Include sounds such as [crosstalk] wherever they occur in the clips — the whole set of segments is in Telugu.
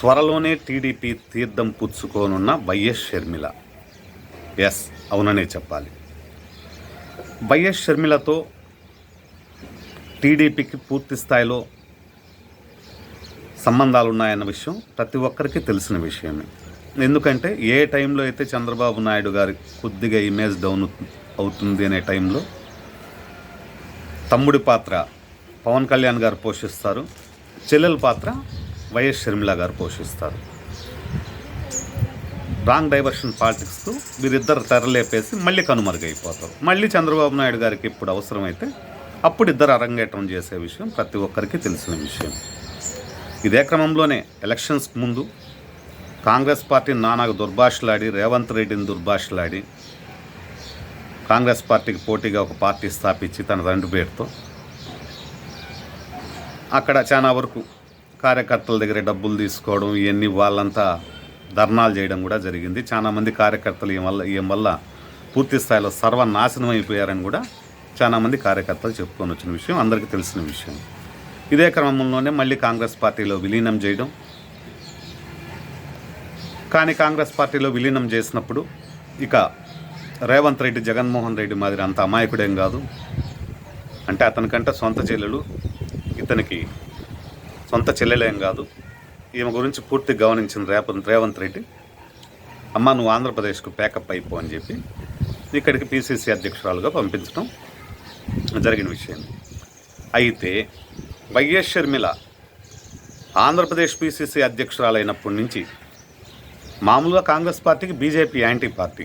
త్వరలోనే టీడీపీ తీర్థం పుచ్చుకోనున్న వైఎస్ షర్మిల. ఎస్ అవుననే చెప్పాలి. వైఎస్ షర్మిలతో టీడీపీకి పూర్తి స్థాయిలో సంబంధాలు ఉన్నాయన్న విషయం ప్రతి ఒక్కరికి తెలిసిన విషయమే. ఎందుకంటే ఏ టైంలో అయితే చంద్రబాబు నాయుడు గారి కొద్దిగా ఇమేజ్ డౌన్ అవుతుంది అనే టైంలో తమ్ముడి పాత్ర పవన్ కళ్యాణ్ గారు పోషిస్తారు చెల్లెల పాత్ర వైఎస్ షర్మిల గారు పోషిస్తారు. రాంగ్ డైవర్షన్ పాలిటిక్స్కు వీరిద్దరు తెరలేపేసి మళ్ళీ కనుమరుగైపోతారు. మళ్ళీ చంద్రబాబు నాయుడు గారికి ఇప్పుడు అవసరమైతే అప్పుడు ఇద్దరు అరంగేటం చేసే విషయం ప్రతి ఒక్కరికి తెలిసిన విషయం. ఇదే క్రమంలోనే ఎలక్షన్స్ ముందు కాంగ్రెస్ పార్టీ నానాకు దుర్భాషలాడి రేవంత్ రెడ్డిని దుర్భాషలాడి కాంగ్రెస్ పార్టీకి పోటీగా ఒక పార్టీ స్థాపించి తన రెండు పేరుతో అక్కడ చాలా వరకు కార్యకర్తల దగ్గర డబ్బులు తీసుకోవడం ఇవన్నీ వాళ్ళంతా ధర్నాలు చేయడం కూడా జరిగింది. చాలా మంది కార్యకర్తలు ఈ వల్ల ఈ వల్ల పూర్తి స్థాయిలో సర్వనాశనం అయిపోయారని కూడా చాలామంది కార్యకర్తలు చెప్పుకొని వచ్చిన విషయం అందరికీ తెలిసిన విషయం. ఇదే క్రమంలోనే మళ్ళీ కాంగ్రెస్ పార్టీలో విలీనం చేయడం. కానీ కాంగ్రెస్ పార్టీలో విలీనం చేసినప్పుడు ఇక రేవంత్ రెడ్డి జగన్మోహన్ రెడ్డి మాదిరి అంత అమాయకుడేం కాదు. అంటే అతనికంటే సొంత చెల్లెలు ఇతనికి సొంత చెల్లెలేం కాదు. ఈమె గురించి పూర్తి గమనించిన రేవంత్ రేవంత్ రెడ్డి అమ్మ నువ్వు ఆంధ్రప్రదేశ్కు ప్యాకప్ అయిపో అని చెప్పి ఇక్కడికి పిసిసి అధ్యక్షురాలుగా పంపించడం జరిగిన విషయం. అయితే వైఎస్ షర్మిల ఆంధ్రప్రదేశ్ పిసిసి అధ్యక్షురాలైనప్పటి నుంచి మామూలుగా కాంగ్రెస్ పార్టీకి బీజేపీ యాంటీ పార్టీ.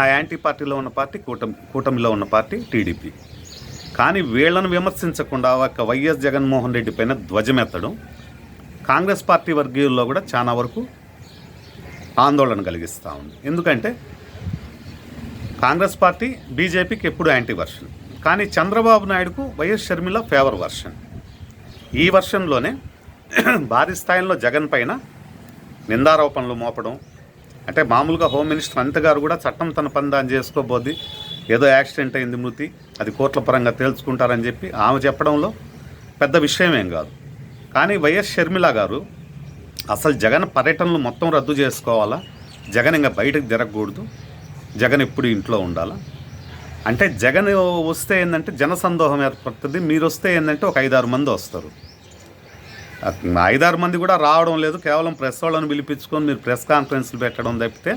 ఆ యాంటీ పార్టీలో ఉన్న పార్టీ కూటమి కూటమిలో ఉన్న పార్టీ టీడీపీ. కానీ వీళ్ళను విమర్శించకుండా ఒక వైఎస్ జగన్మోహన్ రెడ్డి పైన ధ్వజమెత్తడం కాంగ్రెస్ పార్టీ వర్గీయుల్లో కూడా చాలా వరకు ఆందోళన కలిగిస్తూ ఉంది. ఎందుకంటే కాంగ్రెస్ పార్టీ బీజేపీకి ఎప్పుడు యాంటీ వర్షన్. కానీ చంద్రబాబు నాయుడుకు వైఎస్ షర్మిల ఫేవర్ వర్షన్. ఈ వర్షన్లోనే [clears throat] భారీ స్థాయిలో జగన్ పైన నిందారోపణలు మోపడం అంటే మామూలుగా హోమ్ మినిస్టర్ అనిత గారు కూడా చట్టం తన పని దాన్ని చేసుకోబోద్ది. ఏదో యాక్సిడెంట్ అయింది మృతి అది కోర్టుల పరంగా తేల్చుకుంటారని చెప్పి ఆమె చెప్పడంలో పెద్ద విషయమేం కాదు. కానీ వైఎస్ షర్మిల గారు అసలు జగన్ పర్యటనలు మొత్తం రద్దు చేసుకోవాలా? జగన్ ఇంకా బయటకు తిరగకూడదు. జగన్ ఇప్పుడు ఇంట్లో ఉండాలా? అంటే జగన్ వస్తే ఏంటంటే జనసందోహం ఏర్పడుతుంది మీరు వస్తే ఏంటంటే ఒక ఐదారు మంది వస్తారు. ఐదారు మంది కూడా రావడం లేదు. కేవలం ప్రెస్ వాళ్ళని పిలిపించుకొని మీరు ప్రెస్ కాన్ఫరెన్స్లు పెట్టడం తప్పితే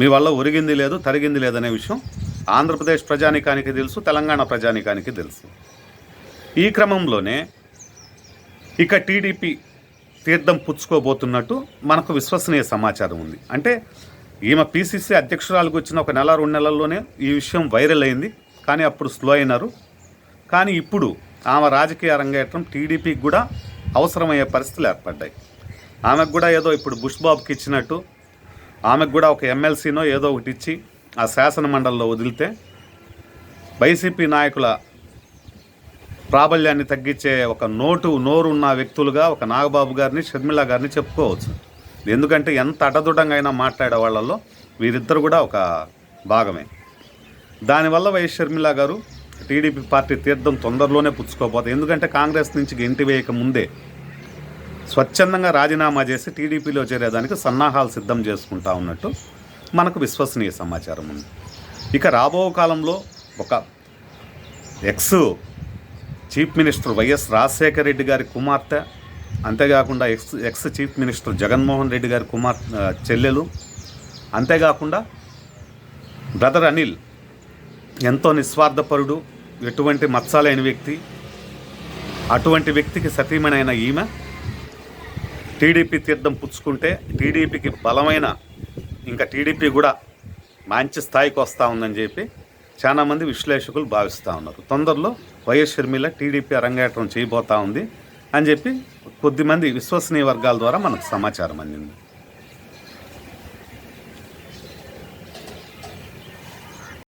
మీ వల్ల ఒరిగింది లేదు తరిగింది లేదనే విషయం ఆంధ్రప్రదేశ్ ప్రజానికానికి తెలుసు తెలంగాణ ప్రజానికానికి తెలుసు. ఈ క్రమంలోనే ఇక టీడీపీ తీర్థం పుచ్చుకోబోతున్నట్టు మనకు విశ్వసనీయ సమాచారం ఉంది. అంటే ఈమె పీసీసీ అధ్యక్షురాలకు వచ్చిన ఒక నెల రెండు నెలల్లోనే ఈ విషయం వైరల్ అయింది. కానీ అప్పుడు స్లో అయినారు. కానీ ఇప్పుడు ఆమె రాజకీయ రంగేట్రం టీడీపీకి కూడా అవసరమయ్యే పరిస్థితులు ఏర్పడ్డాయి. ఆమెకు కూడా ఏదో ఇప్పుడు బుష్ బాబుకి ఇచ్చినట్టు ఆమెకు కూడా ఒక ఎమ్మెల్సీనో ఏదో ఒకటి ఇచ్చి ఆ శాసన మండలిలో వదిలితే వైసీపీ నాయకుల ప్రాబల్యాన్ని తగ్గించే ఒక నోటు నోరు ఉన్న వ్యక్తులుగా ఒక నాగబాబు గారిని షర్మిల గారిని చెప్పుకోవచ్చు. ఎందుకంటే ఎంత అటదుడంగా అయినా మాట్లాడే వాళ్ళల్లో వీరిద్దరు కూడా ఒక భాగమే. దానివల్ల వైఎస్ షర్మిల గారు టీడీపీ పార్టీ తీర్థం తొందరలోనే పుచ్చుకోబోతుంది ఎందుకంటే కాంగ్రెస్ నుంచి గెంటి వేయక ముందే స్వచ్ఛందంగా రాజీనామా చేసి టీడీపీలో చేరేదానికి సన్నాహాలు సిద్ధం చేసుకుంటా ఉన్నట్టు మనకు విశ్వసనీయ సమాచారం ఉంది. ఇక రాబో కాలంలో ఒక ex chief minister YS Rajasekhara Reddy గారి కుమార్తె అంతేకాకుండా ex ex chief minister Jaganmohan Reddy గారి కుమార్ చెల్లెలు అంతేకాకుండా బ్రదర్ అనిల్ ఎంతో నిస్వార్థపరుడు ఎటువంటి మత్సాలైన వ్యక్తి అటువంటి వ్యక్తికి సతీమణైన ఈమె టీడీపీ తీర్థం పుచ్చుకుంటే టీడీపీకి బలమైన ఇంకా టీడీపీ కూడా మంచి స్థాయికి వస్తూ ఉందని చెప్పి చాలామంది విశ్లేషకులు భావిస్తూ ఉన్నారు. తొందరలో వైఎస్ షర్మిల టీడీపీ అరంగేట్రం చేయబోతా ఉంది అని చెప్పి కొద్దిమంది విశ్వసనీయ వర్గాల ద్వారా మనకు సమాచారం అందింది.